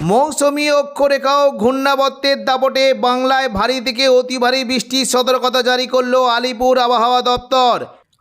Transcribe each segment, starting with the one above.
মৌসুমী অক্ষরেখাও ঘূর্ণাবর্তের দাপটে বাংলায় ভারী থেকে অতি ভারী বৃষ্টির সতর্কতা জারি করল আলিপুর আবহাওয়া দপ্তর।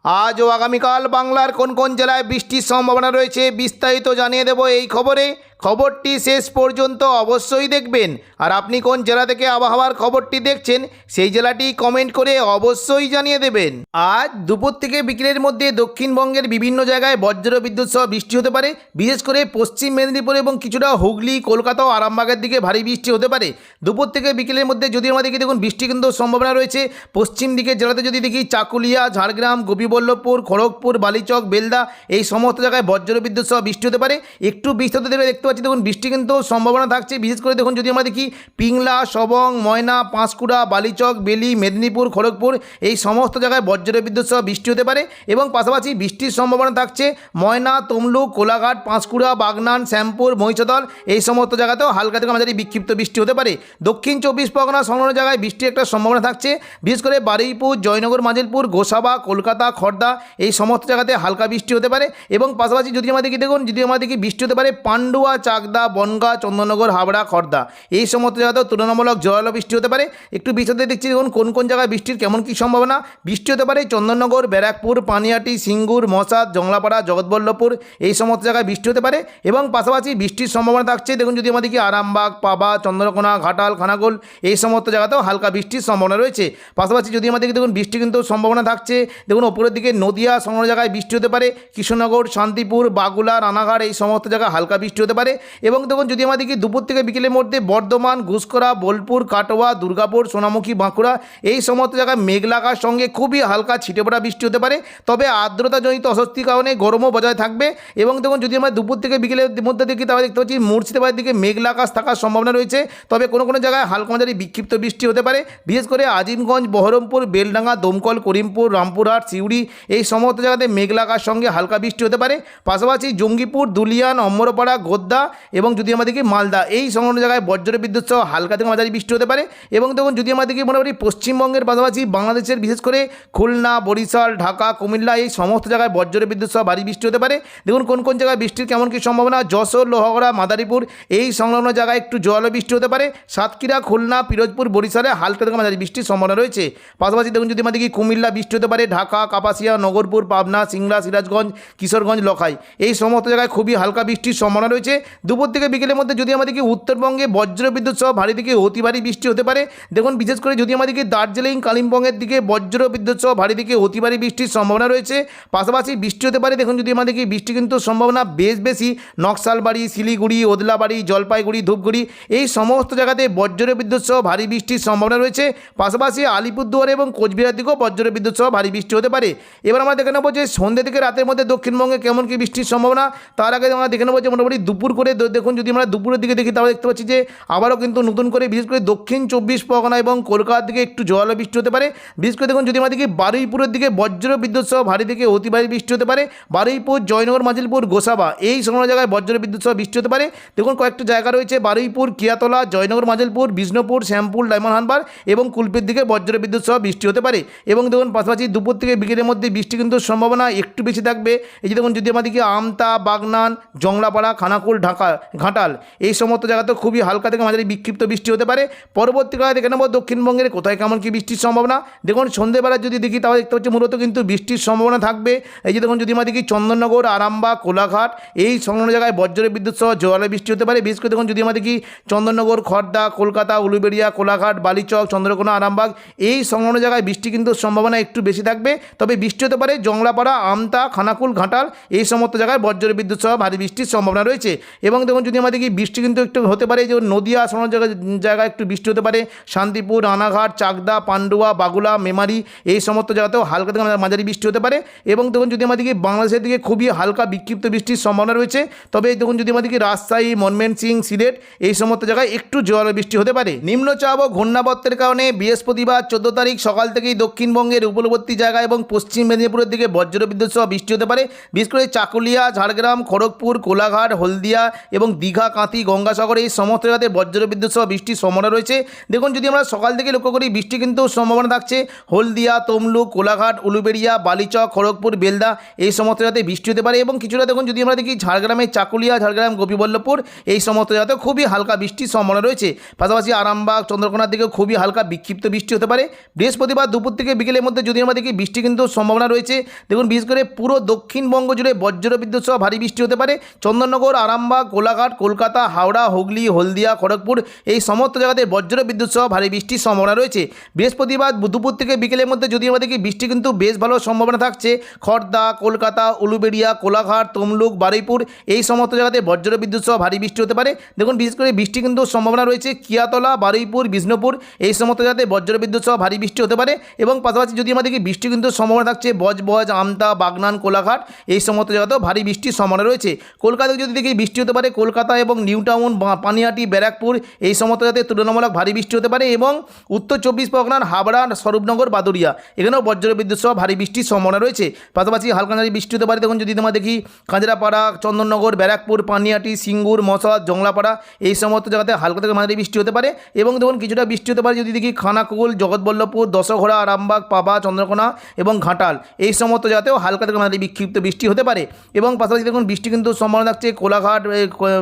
আজ ও আগামীকাল বাংলার কোন কোন জেলায় বৃষ্টির সম্ভাবনা রয়েছে বিস্তারিত জানিয়ে দেব এই খবরে। খবরটি শেষ পর্যন্ত অবশ্যই দেখবেন। আর আপনি কোন জেলা থেকে আবহাওয়ার খবরটি দেখছেন, সেই জেলাটি কমেন্ট করে অবশ্যই জানিয়ে দেবেন। আজ দুপুর থেকে বিকেলের মধ্যে দক্ষিণবঙ্গের বিভিন্ন জায়গায় বজ্র বিদ্যুৎ সহ বৃষ্টি হতে পারে। বিশেষ করে পশ্চিম মেদিনীপুর এবং কিছুটা হুগলি, কলকাতা ও আরামবাগের দিকে ভারী বৃষ্টি হতে পারে। দুপুর থেকে বিকেলের মধ্যে যদি আমাদের দেখুন, বৃষ্টি কিন্তু সম্ভাবনা রয়েছে। পশ্চিম দিকে জেলাতে যদি দেখি, চাকুলিয়া, ঝাড়গ্রাম, গোপীবল্লভপুর, খড়গপুর, বালিচক, বেলদা, এই সমস্ত জায়গায় বজ্র বিদ্যুৎ সহ বৃষ্টি হতে পারে। একটু বৃষ্টি হতে দেখতে পাচ্ছি। দেখুন, বৃষ্টি কিন্তু সম্ভাবনা থাকছে। বিশেষ করে দেখুন, যদি আমরা দেখি, পিংলা, সবং, ময়না, পাঁশকুড়া, বালিচক, বেলি, মেদিনীপুর, খড়গপুর, এই সমস্ত জায়গায় বজ্র বিদ্যুৎ সহ বৃষ্টি হতে পারে এবং পাশাপাশি বৃষ্টির সম্ভাবনা থাকছে ময়না, তমলুক, কোলাঘাট, পাঁশকুড়া, বাগনান, শ্যামপুর, মহিষদল, এই সমস্ত জায়গাতেও হালকা থেকে মাঝারি বিক্ষিপ্ত বৃষ্টি হতে পারে। দক্ষিণ চব্বিশ পরগনা সংলগ্ন জায়গায় বৃষ্টির একটা সম্ভাবনা থাকছে। বিশেষ করে বারুইপুর, জয়নগর, মাজিলপুর, গোসাবা, কলকাতা, খর্দা, এই সমস্ত জায়গাতে হালকা বৃষ্টি হতে পারে এবং পাশাপাশি যদি আমাদের কি দেখুন, যদি আমাদের কি বৃষ্টি হতে পারে পান্ডুয়া চাকদা, বনগা, চন্দননগর, হাবড়া খড়দা এই সমস্ত জায়গাতেও তুলনামূলক জোরালো বৃষ্টি হতে পারে। একটু বৃষ্টিতে দেখছি দেখুন কোন কোন জায়গায় বৃষ্টির কেমন কী সম্ভাবনা। বৃষ্টি হতে পারে চন্দননগর, ব্যারাকপুর, পানিয়াটি, সিঙ্গুর মশাদ জংলাপাড়া, জগৎবল্লভপুর। এই সমস্ত জায়গায় বৃষ্টি হতে পারে এবং পাশাপাশি বৃষ্টির সম্ভাবনা থাকছে। দেখুন যদি আমাদের কি আরামবাগ, পাবা, চন্দ্রকোনা, ঘাটাল, খানাগোল, এই সমস্ত জায়গাতেও হালকা বৃষ্টির সম্ভাবনা রয়েছে। পাশাপাশি যদি আমাদেরকে দেখুন বৃষ্টি কিন্তু সম্ভাবনা থাকছে। দেখুন ওপরের দিকে নদিয়া, সংলগ্ন জায়গায় বৃষ্টি হতে পারে। কৃষ্ণনগর, শান্তিপুর বাগুলা রানাঘাট, এই সমস্ত জায়গায় হালকা বৃষ্টি হতে পারে। এবং দেখুন, যদি আমাদেরকে দুপুর থেকে বিকেলের মধ্যে বর্ধমান ঘুষকরা বোলপুর, কাটোয়া, দুর্গাপুর, সোনামুখী, বাঁকুড়া এই সমস্ত জায়গায় মেঘলাকার সঙ্গে খুবই হালকা ছিটে পড়া বৃষ্টি হতে পারে। তবে আর্দ্রতাজনিত অস্বস্তির কারণে গরমও বজায় থাকবে। এবং দেখুন, যদি আমরা দুপুর থেকে বিকেলের মধ্যে দেখি, তাহলে দেখতে পাচ্ছি মুর্শিদাবাদের দিকে মেঘলা আকাশ থাকার সম্ভাবনা রয়েছে। তবে কোনো কোনো জায়গায় হালকা মাঝারি বিক্ষিপ্ত বৃষ্টি হতে পারে। বিশেষ করে আজিমগঞ্জ, বহরমপুর, বেলডাঙ্গা, দমকল, করিমপুর, রামপুরহাট, সিউড়ি এই সমস্ত জায়গাতে মেঘলা আকাশ সঙ্গে হালকা বৃষ্টি হতে পারে। পাশাপাশি জঙ্গিপুর, দুলিয়ান অম্বরপাড়া গোদ্দা এবং যদি দেখি মালদা, এই সংলগ্ন জায়গায় বজ্র বিদ্যুৎ সহ হালকা থেকে মাঝারি বৃষ্টি হতে পারে এবং দেখুন যদি দেখি মোটামুটি পশ্চিমবঙ্গের পাশাপাশি বাংলাদেশের বিশেষ করে খুলনা, বরিশাল, ঢাকা, কুমিল্লা, এই সমস্ত জায়গায় বজ্র বিদ্যুৎ সহ ভারী বৃষ্টি হতে পারে। দেখুন কোন কোন জায়গায় বৃষ্টির কেমন কী সম্ভাবনা? যশোর, লোহাগড়া, মাদারীপুর, এই সংলগ্ন জায়গায় একটু জোয়ালো বৃষ্টি হতে পারে। সাতক্ষীরা, খুলনা, পিরোজপুর, বরিশালে হালকা থেকে মাঝারি বৃষ্টির সম্ভাবনা রয়েছে। পাশাপাশি দেখুন যদি দেখি কুমিল্লা বৃষ্টি হতে পারে, ঢাকা, কাপাসিয়া, নগরপুর, পাবনা সিংড়া সিরাজগঞ্জ, কিশোরগঞ্জ, লখাই, এই সমস্ত জায়গায় খুবই হালকা বৃষ্টির সম্ভাবনা রয়েছে। দুপুর থেকে বিকেলের মধ্যে যদি আমাদেরকে উত্তরবঙ্গে বজ্র বিদ্যুৎ সহ ভারী থেকে অতি ভারী বৃষ্টি হতে পারে, দেখুন বিশেষ করে যদি আমাদেরকে দার্জিলিং, কালিম্পংয়ের দিকে বজ্র বিদ্যুৎ সহ ভারী থেকে অতি ভারী বৃষ্টির সম্ভাবনা রয়েছে, পাশাপাশি বৃষ্টি হতে পারে, দেখুন যদি আমাদেরকে বৃষ্টি কিন্তু সম্ভাবনা বেশ বেশি, নকশালবাড়ি, শিলিগুড়ি, ওদলাবাড়ি, জলপাইগুড়ি, ধূপগুড়ি, এই সমস্ত জায়গাতে বজ্র বিদ্যুৎ সহ ভারী বৃষ্টির সম্ভাবনা রয়েছে, পাশাপাশি আলিপুরদুয়ার এবং কোচবিহার দিকেও বজ্র বিদ্যুৎ সহ ভারী বৃষ্টি হতে পারে। এবার আমরা দেখে নেব যে সন্ধ্যে থেকে রাতের মধ্যে দক্ষিণবঙ্গে কেমন কী বৃষ্টির সম্ভাবনা, তার আগে আমরা দেখে নেব যে মোটামুটি দুপুর করে দ- দেখুন, যদি আমরা দুপুরের দিকে দেখি, তাহলে দেখতে পাচ্ছি যে আবারও কিন্তু নতুন করে, বিশেষ করে দক্ষিণ চব্বিশ পরগনা এবং কলকাতার দিকে একটু জোয়ালো বৃষ্টি হতে পারে। বিশেষ করে দেখুন, যদি আমরা দেখি বারুইপুরের দিকে বজ্র বিদ্যুৎ সহ ভারী থেকে অতি ভারী বৃষ্টি হতে পারে। বারুইপুর, জয়নগর, মাজিলপুর, গোসাবা, এই সমস্ত জায়গায় বজ্র বিদ্যুৎ সহ বৃষ্টি হতে পারে। দেখুন, কয়েকটা জায়গা রয়েছে, বারুইপুর, কিয়াতলা, জয়নগর, মাজিলপুর, বিষ্ণুপুর, শ্যামপুর, ডায়মন্ড হানবার এবং কুলপির দিকে বজ্র বিদ্যুৎ সহ বৃষ্টি হতে পারে। এবং দেখুন, পাশাপাশি দুপুর থেকে বিকেলের মধ্যে বৃষ্টি কিন্তু সম্ভাবনা একটু বেশি থাকবে। এই যে দেখুন, যদি আমাদেরকে আমতা, বাগনান, জংলাপাড়া, খানাকুল ঢাকা, ঘাটাল। এই সমস্ত জায়গাতে খুবই হালকা থেকে মাঝারি বিক্ষিপ্ত বৃষ্টি হতে পারে। পরবর্তীকালে দেখে নেব দক্ষিণবঙ্গের কোথায় কেমন কি বৃষ্টির সম্ভাবনা। দেখুন সন্ধ্যেবেলা যদি দেখি, তাহলে দেখতে পাচ্ছি মূলত কিন্তু বৃষ্টির সম্ভাবনা থাকবে। এই যে দেখুন, যদি আমরা দেখি চন্দননগর, আরামবাগ, কোলাঘাট, এই সংলগ্ন জায়গায় বজ্র বিদ্যুৎ সহ জোয়ারে বৃষ্টি হতে পারে। বিশেষ করে দেখুন, যদি আমরা দেখি চন্দননগর খড়দা কলকাতা, উলুবেড়িয়া, কোলাঘাট, বালিচক, চন্দ্রকোনা, আরামবাগ, এই সংলগ্ন জায়গায় বৃষ্টি কিন্তু সম্ভাবনা একটু বেশি থাকবে। তবে বৃষ্টি হতে পারে জংলাপাড়া, আমতা, খানাকুল, ঘাটাল, এই সমস্ত জায়গায় বজ্র বিদ্যুৎ সহ ভারী বৃষ্টির সম্ভাবনা রয়েছে। এবং দেখুন যদি আমাদের কি বৃষ্টি কিন্তু একটু হতে পারে, যে নদিয়া সংলগ্ন জায়গায় জায়গায় একটু বৃষ্টি হতে পারে, শান্তিপুর, রানাঘাট, চাকদা, পান্ডুয়া, বাগুলা, মেমারি, এই সমস্ত জায়গাতেও হালকা থেকে মাঝারি বৃষ্টি হতে পারে। এবং দেখুন যদি আমরা দেখি বাংলাদেশের দিকে খুবই হালকা বিক্ষিপ্ত বৃষ্টির সম্ভাবনা রয়েছে, তবে দেখুন যদি আমরা দেখি রাজশাহী মনমেন সিং সিলেট এই সমস্ত জায়গায় একটু জোয়ার বৃষ্টি হতে পারে। নিম্নচাপ ও ঘূর্ণাবর্তের কারণে বৃহস্পতিবার চোদ্দ তারিখ সকাল থেকেই দক্ষিণবঙ্গের উপকূলবর্তী জায়গা এবং পশ্চিম মেদিনীপুরের দিকে বজ্র বিদ্যুৎ সহ বৃষ্টি হতে পারে। বিশেষ করে চাকুলিয়া, ঝাড়গ্রাম, খড়গপুর, কোলাঘাট, হলদিয়া উলুবেড়িয়া এবং দীঘা, কাঁথি, গঙ্গাসাগর এই সমস্ত জায়গাতে বজ্র বিদ্যুৎ সহ বৃষ্টির সম্ভাবনা রয়েছে। দেখুন, যদি আমরা সকাল থেকে লক্ষ্য করি, বৃষ্টি কিন্তু সম্ভাবনা থাকছে। হলদিয়া, তমলুক, কোলাঘাট, উলুবেড়িয়া, বালিচক, খড়গপুর, বেলদা এই সমস্ত জায়গাতে বৃষ্টি হতে পারে এবং কিছুটা দেখুন, যদি আমরা দেখি ঝাড়গ্রামের চাকুলিয়া, ঝাড়গ্রাম, গোপীবল্লভপুর এই সমস্ত জায়গাতে খুবই হালকা বৃষ্টির সম্ভাবনা রয়েছে। পাশাপাশি আরামবাগ, চন্দ্রকোনার দিকে খুবই হালকা বিক্ষিপ্ত বৃষ্টি হতে পারে। বৃহস্পতিবার দুপুর থেকে বিকেলের মধ্যে যদি আমরা দেখি, বৃষ্টি কিন্তু সম্ভাবনা রয়েছে। দেখুন, বিশেষ করে পুরো দক্ষিণবঙ্গ জুড়ে বজ্র বিদ্যুৎ সহ ভারী বৃষ্টি হতে পারে। চন্দননগর, আরামবাগ কোলাঘাট কলকাতা, হাওড়া, হুগলি, হলদিয়া, খড়গপুর এই সমস্ত জায়গাতে বজ্র বিদ্যুৎ সহ ভারী বৃষ্টির সম্ভাবনা রয়েছে। বৃহস্পতিবার দুপুর থেকে বিকেলের মধ্যে যদি দেখি বৃষ্টি কিন্তু বেশ ভালো সম্ভাবনা থাকছে খড়দা কলকাতা, উলুবেড়িয়া, কোলাঘাট, তমলুক, বারুইপুর এই সমস্ত জায়গাতে বজ্র বিদ্যুৎ সহ ভারী বৃষ্টি হতে পারে। দেখুন, বিশেষ করে বৃষ্টি কিন্তু সম্ভাবনা রয়েছে কিয়াতলা, বারুইপুর, বিষ্ণুপুর এই সমস্ত জায়গাতে বজ্র বিদ্যুৎ সহ ভারী বৃষ্টি হতে পারে এবং পাশাপাশি যদি দেখি বৃষ্টি কিন্তু সম্ভাবনা থাকছে, বজবজ, আমতা, বাগনান, কোলাঘাট এই সমস্ত জায়গাতেও ভারী বৃষ্টির সম্ভাবনা রয়েছে। কলকাতায় যদি দেখি বৃষ্টি হতে পারে, কলকাতা এবং নিউ টাউন পানিহাটি, ব্যারাকপুর, এই সমস্ত জায়গাতে তুলনামূলক ভারী বৃষ্টি হতে পারে এবং উত্তর চব্বিশ পরগনার হাবড়া, স্বরূপনগর বাদুরিয়া এখানেও বজ্র বিদ্যুৎ সহ ভারী বৃষ্টির সম্ভাবনা রয়েছে। পাশাপাশি হালকা নারী বৃষ্টি হতে পারে তখন যদি তোমরা দেখি কাঁচরাপাড়া চন্দননগর, ব্যারাকপুর, পানিহাটি, সিঙ্গুর মশাদ জংলাপাড়া, এই সমস্ত জায়গাতে হালকা থেকে মাঝারি বৃষ্টি হতে পারে এবং দেখুন কিছুটা বৃষ্টি হতে পারে যদি দেখি খানাকুল, জগৎবল্লভপুর, দশঘোড়া, আরামবাগ, পাবা, চন্দ্রকোনা এবং ঘাটাল। এই সমস্ত জায়গাতেও হালকা থেকে মাঝারি বিক্ষিপ্ত বৃষ্টি হতে পারে এবং পাশাপাশি দেখুন বৃষ্টি কিন্তু সম্ভাবনা থাকছে কোলাঘাট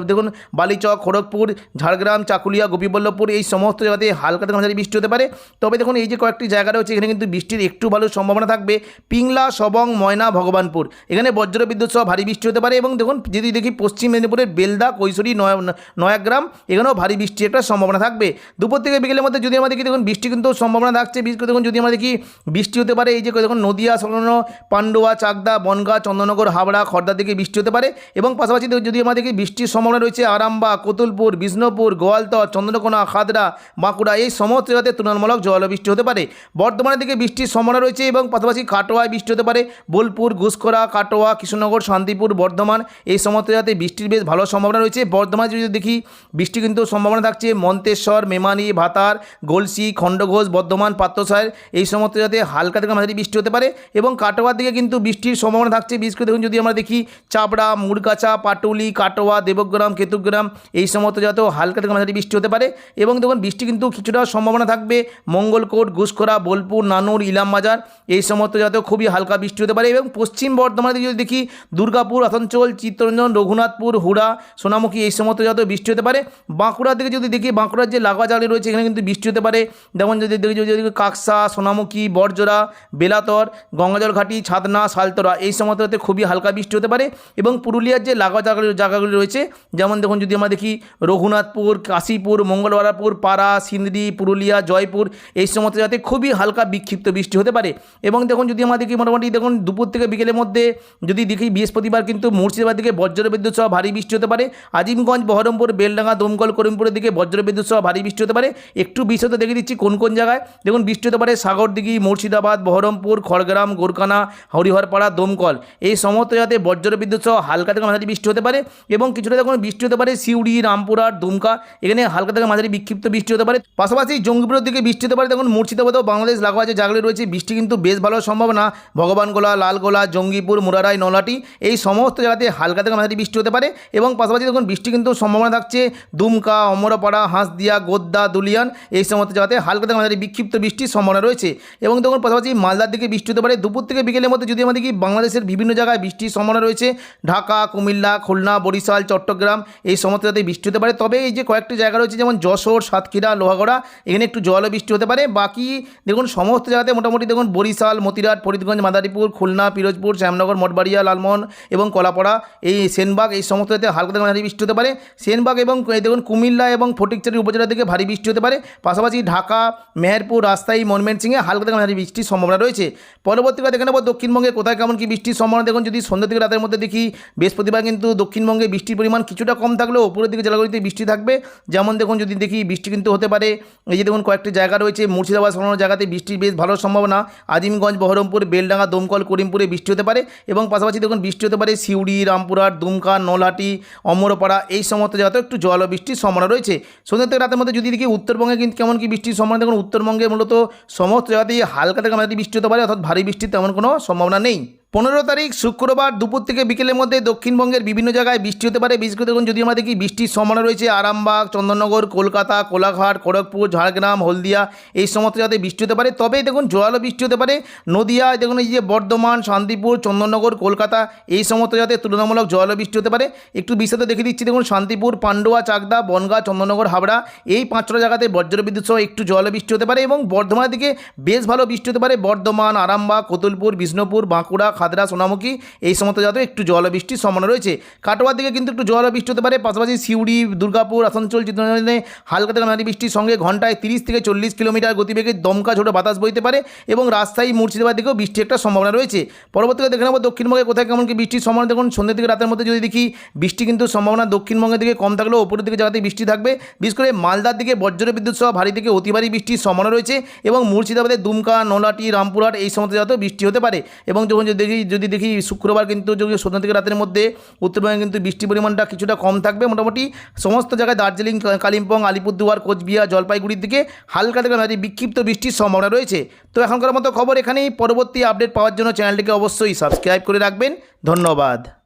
দেখুন, বালিচক, খড়গপুর, ঝাড়গ্রাম, চাকুলিয়া, গোপীবল্লভপুর, এই সমস্ত জায়গাতে হালকা থেকে মাঝারি বৃষ্টি হতে পারে। তবে দেখুন, এই যে কয়েকটি জায়গা রয়েছে, এখানে কিন্তু বৃষ্টির একটু ভালো সম্ভাবনা থাকবে। পিংলা, সবং, ময়না, ভগবানপুর, এখানে বজ্র বিদ্যুৎ সহ ভারী বৃষ্টি হতে পারে এবং দেখুন, যদি দেখি পশ্চিম মেদিনীপুরের বেলদা, কৈশোরী, নয়, নয়াগ্রাম, এখানেও ভারী বৃষ্টির একটা সম্ভাবনা থাকবে। দুপুর থেকে বিকেলের মধ্যে যদি আমরা দেখি, দেখুন, বৃষ্টি কিন্তু সম্ভাবনা থাকছে। বিশেষ করে দেখুন, যদি আমরা দেখি বৃষ্টি হতে পারে, এই যে দেখুন, নদিয়া সংলগ্ন পান্ডুয়া, চাকদা, বনগা, চন্দননগর হাবড়া খড়দার দিকে বৃষ্টি হতে পারে। এবং পাশাপাশি যদি আমরা দেখি বৃষ্টির সম্ভাবনা রয়েছে আরামবাগ, কতুলপুর, বিষ্ণুপুর, গোয়ালতর, চন্দ্রকোনা, খাদরা, বাঁকুড়া, এই সমস্ত জায়গাতে তুলনামূলক বৃষ্টি হতে পারে। বর্ধমানের দিকে বৃষ্টির সম্ভাবনা রয়েছে এবং পাশাপাশি কাটোয়ায় বৃষ্টি হতে পারে। বোলপুর ঘুষখরা কাটোয়া, কৃষ্ণনগর, শান্তিপুর, বর্ধমান, এই সমস্ত জায়গাতে বৃষ্টির বেশ ভালো সম্ভাবনা রয়েছে। বর্ধমানে যদি দেখি, বৃষ্টি কিন্তু সম্ভাবনা থাকছে মন্তেশ্বর, মেমানি, ভাতার, গলসি, খণ্ডঘোষ, বর্ধমান পাত্রসায়ের এই সমস্ত জায়গাতে হালকা থেকে মাঝারি বৃষ্টি হতে পারে এবং কাটোয়ার দিকে কিন্তু বৃষ্টির সম্ভাবনা থাকছে। বিশেষ করে দেখুন, যদি আমরা দেখি, চাপড়া, মুড়গাছা, পাটুলি, কাটোয়া দেবগ্রাম, কেতুগ্রাম, এই সমস্ত জায়গাতেও হালকা থেকে মাঝারি বৃষ্টি হতে পারে এবং দেখুন, বৃষ্টি কিন্তু কিছুটা সম্ভাবনা থাকবে। মঙ্গলকোট, ঘুষখরা, বোলপুর, নানুর ইলাম ইলামবাজার, এই সমস্ত জায়গাতেও খুবই হালকা বৃষ্টি হতে পারে এবং পশ্চিম বর্ধমানে যদি দেখি, দুর্গাপুর, আসানসোল, চিত্তরঞ্জন, রঘুনাথপুর, হুড়া, সোনামুখী, এই সমস্ত জায়গাতেও বৃষ্টি হতে পারে। বাঁকুড়ার দিকে যদি দেখি, বাঁকুড়ার যে লাগোয়া জায়গাগুলি রয়েছে, এখানে কিন্তু বৃষ্টি হতে পারে। যেমন যদি দেখি, যদি কাকসা, সোনামুখী বরজোড়া বেলাতর গঙ্গাজল ঘাটি ছাদনা সালতরা এই সমস্ত খুবই হালকা বৃষ্টি হতে পারে এবং পুরুলিয়ার যে লাগোয়া জায়গাগুলি জায়গাগুলি রয়েছে। যেমন দেখুন, যদি আমরা দেখি, রঘুনাথপুর, কাশীপুর, মঙ্গলবারাপুর, পাড়া, সিন্দ্রি, পুরুলিয়া, জয়পুর, এই সমস্ত জায়গাতে খুবই হালকা বিক্ষিপ্ত বৃষ্টি হতে পারে। এবং দেখুন, যদি আমরা দেখি, মোটামুটি দেখুন, দুপুর থেকে বিকেলের মধ্যে যদি দেখি, বৃহস্পতিবার কিন্তু মুর্শিদাবাদ দিকে বজ্র বিদ্যুৎ সহ ভারী বৃষ্টি হতে পারে। আজিমগঞ্জ, বহরমপুর, বেলডাঙ্গা, দমকল, করিমপুরের দিকে বজ্র বিদ্যুৎ সহ ভারী বৃষ্টি হতে পারে। একটু বিশদ দেখে দিচ্ছি, কোন কোন জায়গায়? দেখুন, বৃষ্টি হতে পারে সাগরদিঘি, মুর্শিদাবাদ, বহরমপুর, খড়গ্রাম গোরকানা হরিহরপাড়া, দমকল। এই সমস্ত জায়গাতে বজ্র বিদ্যুৎ সহ হালকা থেকে মাঝারি বৃষ্টি হতে পারে। এবং কিছুটা দেখুন বৃষ্টি হতে পারে, সিউড়ি, রামপুরহাট, দুমকা, এখানে হালকা থেকে মাঝারি বিক্ষিপ্ত বৃষ্টি হতে পারে। পাশাপাশি জঙ্গিপুরের দিকে বৃষ্টি হতে পারে, দেখুন মুর্শিদাবাদেও বাংলাদেশ লাগোয়া যে জায়গাগুলি রয়েছে বৃষ্টি, কিন্তু বেশ ভালো সম্ভাবনা। ভগবানগোলা, লালগোলা, জঙ্গিপুর, মুরারাই নলাটি এই সমস্ত জায়গাতে হালকা থেকে মাঝারি বৃষ্টি হতে পারে এবং পাশাপাশি দেখুন বৃষ্টি কিন্তু সম্ভাবনা থাকছে। দুমকা, অমরপাড়া, হাঁসদিয়া গোদ্দা দুলিয়ান, এই সমস্ত জায়গাতে হালকা থেকে মাঝারি বিক্ষিপ্ত বৃষ্টির সম্ভাবনা রয়েছে এবং দেখুন পাশাপাশি মালদার দিকে বৃষ্টি হতে পারে। দুপুর থেকে বিকেলের মধ্যে যদি আমাদের কি বাংলাদেশের বিভিন্ন জায়গায় বৃষ্টির সম্ভাবনা রয়েছে, ঢাকা, কুমিল্লা, খুলনা, বরিশাল চট্টগ্রাম এই সমস্ত জায়গাতে বৃষ্টি হতে পারে। তবে এই যে কয়েকটি জায়গা রয়েছে, যেমন যশোর, সাতক্ষীরা, লোহাগড়া, এখানে একটু জল বৃষ্টি হতে পারে। বাকি দেখুন, সমস্ত জায়গাতে মোটামুটি দেখুন, বরিশাল, মতিরাট, ফরিদগঞ্জ, মাদারীপুর, খুলনা, পিরোজপুর, শ্যামনগর মঠবাড়িয়া লালমোহন এবং কলাপাড়া, এই সেনবাগ, এই সমস্ত জায়গাতে হালকা থেকে ভারী বৃষ্টি হতে পারে। সেনবাগ এবং দেখুন, কুমিল্লা এবং ফটিকচারি উপজেলা থেকে ভারী বৃষ্টি হতে পারে। পাশাপাশি ঢাকা, মেহেরপুর, রাজশাহী, ময়মনসিংহে হালকা থেকে ভারী বৃষ্টির সম্ভাবনা রয়েছে। পরবর্তীকালে দেখে নেব দক্ষিণবঙ্গে কোথায় কেমন কি বৃষ্টির সম্ভাবনা। দেখুন, যদি সন্ধ্যা থেকে রাতের মধ্যে দেখি, বৃহস্পতিবার কিন্তু দক্ষিণবঙ্গে বৃষ্টির পরিমাণ কিছুটা কম থাকলেও উপরের দিকে জেলাগুলিতে বৃষ্টি থাকবে। যেমন দেখুন যদি দেখি বৃষ্টি কিন্তু হতে পারে। এই যে দেখুন কয়েকটি জায়গা রয়েছে, মুর্শিদাবাদ সংলগ্ন জায়গাতে বৃষ্টির বেশ ভালো সম্ভাবনা। আজিমগঞ্জ, বহরমপুর, বেলডাঙ্গা, দমকল, করিমপুরে বৃষ্টি হতে পারে এবং পাশাপাশি দেখুন বৃষ্টি হতে পারে সিউড়ি, রামপুরহাট, দুমকা, নলহাটি, অমরপাড়া এই সমস্ত জায়গাতেও একটু জল ও বৃষ্টির সম্ভাবনা রয়েছে। সন্ধ্যা থেকে রাতের মধ্যে যদি দেখি উত্তরবঙ্গে কিন্তু কেমন কি বৃষ্টির সম্ভাবনা, দেখুন উত্তরবঙ্গে মূলত সমস্ত জায়গাতেই হালকা থেকে বৃষ্টি হতে পারে, অর্থাৎ ভারী বৃষ্টির তেমন কোনো সম্ভাবনা নেই। পনেরো তারিখ শুক্রবার দুপুর থেকে বিকেলের মধ্যে দক্ষিণবঙ্গের বিভিন্ন জায়গায় বৃষ্টি হতে পারে। বিশেষ করে দেখুন যদি আমরা দেখি বৃষ্টির সম্ভাবনা রয়েছে, আরামবাগ চন্দননগর কলকাতা, কোলাঘাট, খড়গপুর, ঝাড়গ্রাম, হলদিয়া, এই সমস্ত জায়গায় বৃষ্টি হতে পারে। তবে দেখুন জোয়ালো বৃষ্টি হতে পারে। নদিয়া দেখুন, এই যে বর্ধমান, শান্তিপুর চন্দননগর কলকাতা, এই সমস্ত জায়গাতে তুলনামূলক জোয়ালো বৃষ্টি হতে পারে। একটু বিস্তারিত দেখে দিচ্ছি। দেখুন, শান্তিপুর, পান্ডুয়া, চাকদা, বনগাঁ চন্দননগর হাবড়া, এই পাঁচটা জায়গাতে বজ্রবিদ্যুৎ সহ একটু জোয়ালো বৃষ্টি হতে পারে এবং বর্ধমানের দিকে বেশ ভালো বৃষ্টি হতে পারে। বর্ধমান, আরামবাগ, কতুলপুর, বিষ্ণুপুর, বাঁকুড়া খাদরা, সোনামুখী, এই সমস্ত জায়গাতে একটু জল বৃষ্টির সম্ভাবনা রয়েছে। কাটোয়ার দিকে কিন্তু একটু জল বৃষ্টি হতে পারে, পাশাপাশি সিউড়ি, দুর্গাপুর, আসানসোল চিত্রঞ্জনে হালকা থেকে মাঝারি বৃষ্টির সঙ্গে ঘন্টায় তিরিশ থেকে চল্লিশ কিলোমিটার গতিবেগে দমকা ঝোড়ো বাতাস বইতে পারে এবং রাজশাহী, মুর্শিদাবাদ দিকেও বৃষ্টির একটা সম্ভাবনা রয়েছে। পরবর্তীতে দেখে নেব দক্ষিণবঙ্গে কোথায় কেমন কি বৃষ্টির সম্ভাবনা। দেখুন সন্ধ্যে থেকে রাতের মধ্যে যদি দেখি, বৃষ্টি কিন্তু সম্ভাবনা দক্ষিণবঙ্গের দিকে কম থাকলেও ওপরের দিকে জায়গাতে বৃষ্টি থাকবে। বিশেষ করে মালদার দিকে বজ্র বিদ্যুৎ সহ ভারী থেকে অতি ভারী বৃষ্টির সম্ভাবনা রয়েছে এবং মুর্শিদাবাদের দুমকা, নলাটি, রামপুরহাট এই সমস্ত জায়গাতেও বৃষ্টি হতে পারে। এবং যখন যদি দেখি, যদি দেখি শুক্রবার কিন্তু যদি সন্ধ্যা থেকে রাতের মধ্যে উত্তরবঙ্গে কিন্তু বৃষ্টির পরিমাণটা কিছুটা কম থাকবে। মোটামুটি সমস্ত জায়গায় দার্জিলিং কালিম্পং, আলিপুরদুয়ার, কোচবিহার, জলপাইগুড়ির দিকে হালকা থেকে মাঝারি বিক্ষিপ্ত বৃষ্টির সম্ভাবনা রয়েছে। তো এখনকার মতো খবর এখানেই। পরবর্তী আপডেট পাওয়ার জন্য চ্যানেলটিকে অবশ্যই সাবস্ক্রাইব করে রাখবেন। ধন্যবাদ।